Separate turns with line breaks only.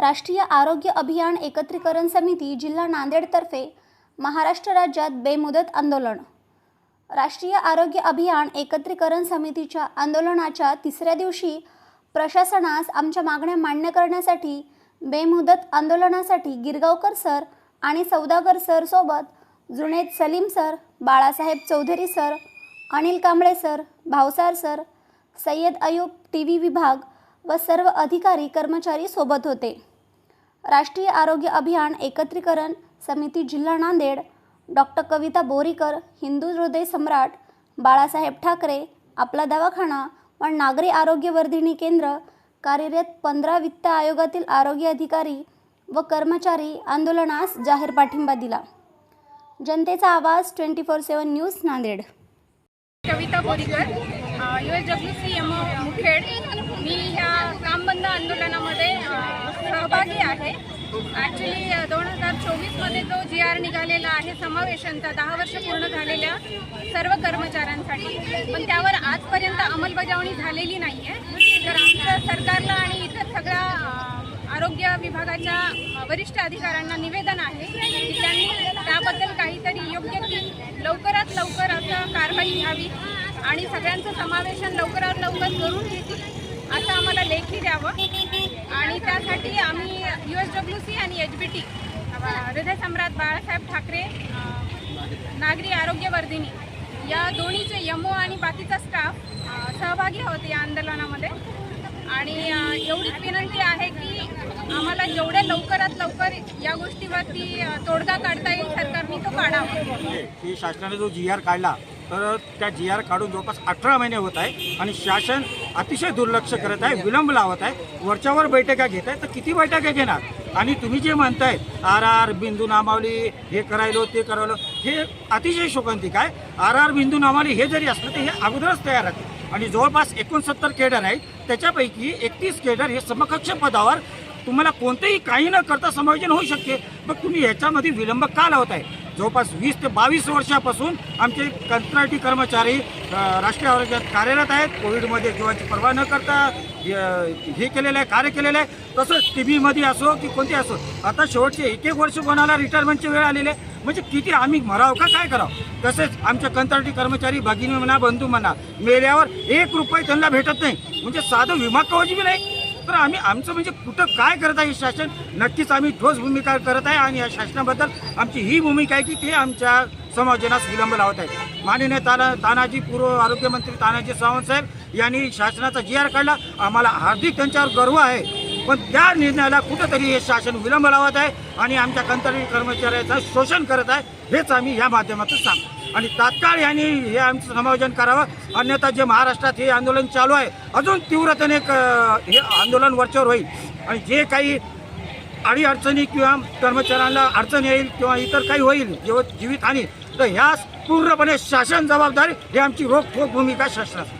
राष्ट्रीय आरोग्य अभियान एकत्रीकरण समिती जिल्हा नांदेडतर्फे महाराष्ट्र राज्यात बेमुदत आंदोलन. राष्ट्रीय आरोग्य अभियान एकत्रीकरण समितीच्या आंदोलनाच्या तिसऱ्या दिवशी प्रशासनास आमच्या मागण्या मान्य करण्यासाठी बेमुदत आंदोलनासाठी गिरगावकर सर आणि सौदागर सर सोबत Juned Salim sir Balasaheb Chaudhari sir Anil Kamble sir Bhavsar sir Sayyad Ayub T V विभाग व सर्व अधिकारी कर्मचारी सोबत होते. राष्ट्रीय आरोग्य अभियान एकत्रीकरण समिती जिल्हा नांदेड डॉक्टर कविता बोरीकर हिंदू हृदय सम्राट बाळासाहेब ठाकरे आपला दवाखाना व नागरी आरोग्यवर्धिनी केंद्र कार्यरत पंधरा वित्त आयोगातील आरोग्य अधिकारी व कर्मचारी आंदोलनास जाहीर पाठिंबा दिला. जनतेचा आवाज twenty four seven news Nanded.
Kavita Borikar U S W C M Mukhed. मी ह्या काम बंद आंदोलनामध्ये अ, सहभागी आहे. ॲक्च्युली दोन हजार चोवीसमध्ये जो जी आर निघालेला आहे. समावेशनचा दहा वर्ष पूर्ण झालेल्या सर्व कर्मचाऱ्यांसाठी. पण त्यावर आजपर्यंत अंमलबजावणी झालेली नाही आहे तर आमचं सरकारला आणि इतर सगळ्या आरोग्य विभागाच्या वरिष्ठ अधिकाऱ्यांना निवेदन आहे की त्यांनी त्याबद्दल काहीतरी योग्य ती लवकरात लवकर असं कारवाई घ्यावी आणि सगळ्यांचं समावेशन लवकरात लवकर करून घेतील. असं आम्हाला लेखी द्यावं आणि त्यासाठी आम्ही यू एस डब्ल्यू सी आणि एच बी टी हृदय सम्राट बाळासाहेब ठाकरे नागरी आरोग्यवर्धिनी या दोन्हीचे यमो आणि बाकीचा स्टाफ सहभागी होते या आंदोलनामध्ये. आणि एवढीच विनंती आहे की आम्हाला जेवढ्या लवकरात लवकर या गोष्टीवरती तोडगा काढता येईल सरकारने तो काढावा.
शासनाने जो जी आर काढला तर त्या जी आर काढून जवळपास अठरा महिने होत आहे आणि शासन अतिशय दुर्लक्ष करत आहे विलंब लावत आहे. वरच्यावर बैठका घेत आहे. तर किती बैठका घेणार? आणि तुम्ही जे म्हणताय आर आर बिंदू नामावली हे करायलो ते करायलो हे अतिशय शोकांतिक आहे. आर आर बिंदू नामावली हे जरी असलं तर हे अगोदरच तयार आहे. आणि जवळपास एकोणसत्तर केडर आहेत. त्याच्यापैकी एकतीस केडर हे समकक्ष पदावर तुम्हाला कोणतेही काही न करता समायोजन होऊ शकते. मग तुम्ही ह्याच्यामध्ये विलंब का लावत आहे जवळपास वीस ते बावीस वर्षापासून आमचे कंत्राटी कर्मचारी राष्ट्रीय आरोग्यात कार्यरत आहेत. कोविडमध्ये जीवाची पर्वा न करता हे केलेलं आहे कार्य केलेलं आहे. तसंच टी व्हीमध्ये असो की कोणते असो आता शेवटचे एक एक वर्ष कोणाला रिटायरमेंटची वेळ आलेली आहे? म्हणजे किती आम्ही मराव का काय करावं? तसेच आमच्या कंत्राटी कर्मचारी भगिनी म्हणा बंधू म्हणा मेल्यावर एक रुपये त्यांना भेटत नाही. म्हणजे साधं विमा कवच बी नाही. तर आम्ही आमचं म्हणजे कुठं काय करत आहे हे शासन नक्कीच आम्ही ठोस भूमिका करत आहे आणि या शासनाबद्दल आमची ही भूमिका आहे की ते आमच्या समायोजनास विलंब लावत आहे माननीय ताना तानाजी पूर्व आरोग्यमंत्री तानाजी सावंत साहेब यांनी शासनाचा जी आर काढला. आम्हाला हार्दिक त्यांच्यावर गर्व आहे. पण त्या निर्णयाला कुठंतरी हे शासन विलंब लावत आहे आणि आमच्या कंत्राटी कर्मचाऱ्याचं शोषण करत आहे हेच आम्ही या माध्यमातून सांगतो. आणि तात्काळ यांनी हे आमचं समायोजन करावं. अन्यथा जे महाराष्ट्रात हे आंदोलन चालू आहे अजून तीव्रतेने क- हे आंदोलन वरच्यावर होईल. आणि जे काही अडी अडचणी किंवा कर्मचाऱ्यांना अडचण येईल किंवा इतर काही होईल जेव्हा जीवितहानी तर ह्या पूर्णपणे शासन जबाबदारी ही आमची रोखोक भूमिका शासनाची